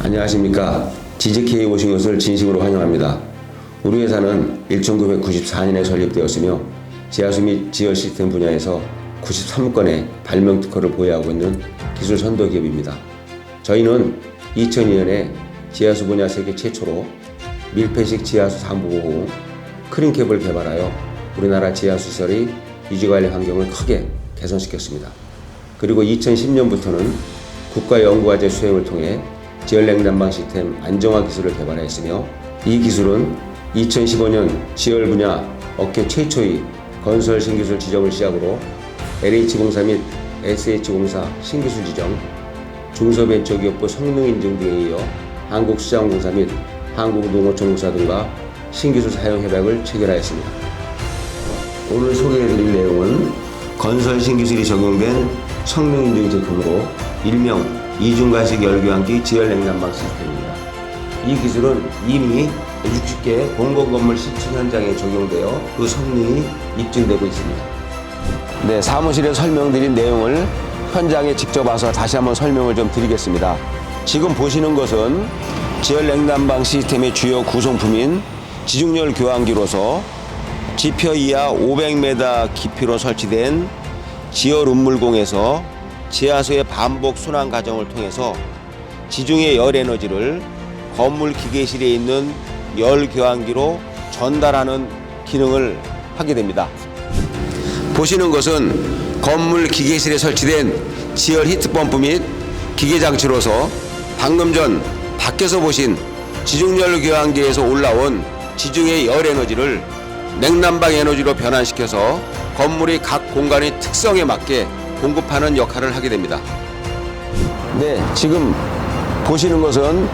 안녕하십니까. 지지케이 오신 것을 진심으로 환영합니다. 우리 회사는 1994년에 설립되었으며 지하수 및 지열 시스템 분야에서 93건의 발명 특허를 보유하고 있는 기술 선도 기업입니다. 저희는 2002년에 지하수 분야 세계 최초로 밀폐식 지하수 상부보호 크린캡을 개발하여 우리나라 지하수 시설의 유지관리 환경을 크게 개선시켰습니다. 그리고 2010년부터는 국가연구과제 수행을 통해 지열 냉난방 시스템 안정화 기술을 개발했으며 이 기술은 2015년 지열 분야 업계 최초의 건설 신기술 지정을 시작으로 LH공사 및 SH공사 신기술 지정, 중소벤처기업부 성능 인증 등에 이어 한국수자원공사 및 한국농어촌공사 등과 신기술 사용 협약을 체결하였습니다. 오늘 소개해드릴 내용은 건설 신기술이 적용된 성능 인증 제품으로 일명 이중가식 열교환기 지열 냉난방 시스템입니다. 이 기술은 이미 60개 공공 건물 시축 현장에 적용되어 그 성능이 입증되고 있습니다. 네, 사무실에 설명드린 내용을 현장에 직접 와서 다시 한번 설명을 좀 드리겠습니다. 지금 보시는 것은 지열 냉난방 시스템의 주요 구성품인 지중열 교환기로서 지표 이하 500m 깊이로 설치된 지열 운물공에서 지하수의 반복 순환 과정을 통해서 지중해 열 에너지를 건물 기계실에 있는 열 교환기로 전달하는 기능을 하게 됩니다. 보시는 것은 건물 기계실에 설치된 지열 히트 펌프 및 기계 장치로서 방금 전 밖에서 보신 지중열 교환기에서 올라온 지중해 열 에너지를 냉난방 에너지로 변환시켜서 건물의 각 공간의 특성에 맞게 공급하는 역할을 하게 됩니다. 네, 지금 보시는 것은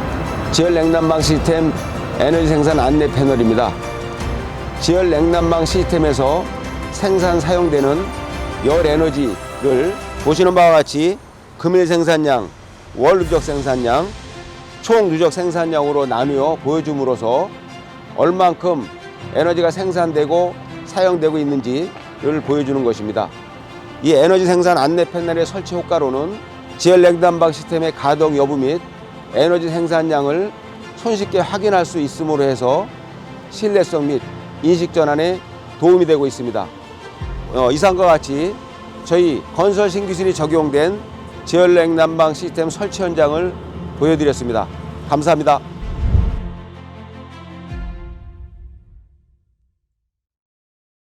지열 냉난방 시스템 에너지 생산 안내 패널입니다. 지열 냉난방 시스템에서 생산 사용되는 열 에너지를 보시는 바와 같이 금일 생산량, 월 누적 생산량, 총 누적 생산량으로 나누어 보여줌으로써 얼만큼 에너지가 생산되고 사용되고 있는지를 보여주는 것입니다. 이 에너지 생산 안내 패널의 설치 효과로는 지열 냉난방 시스템의 가동 여부 및 에너지 생산량을 손쉽게 확인할 수 있음으로 해서 신뢰성 및 인식 전환에 도움이 되고 있습니다. 어, 이상과 같이 저희 건설 신기술이 적용된 지열 냉 난방 시스템 설치 현장을 보여드렸습니다. 감사합니다.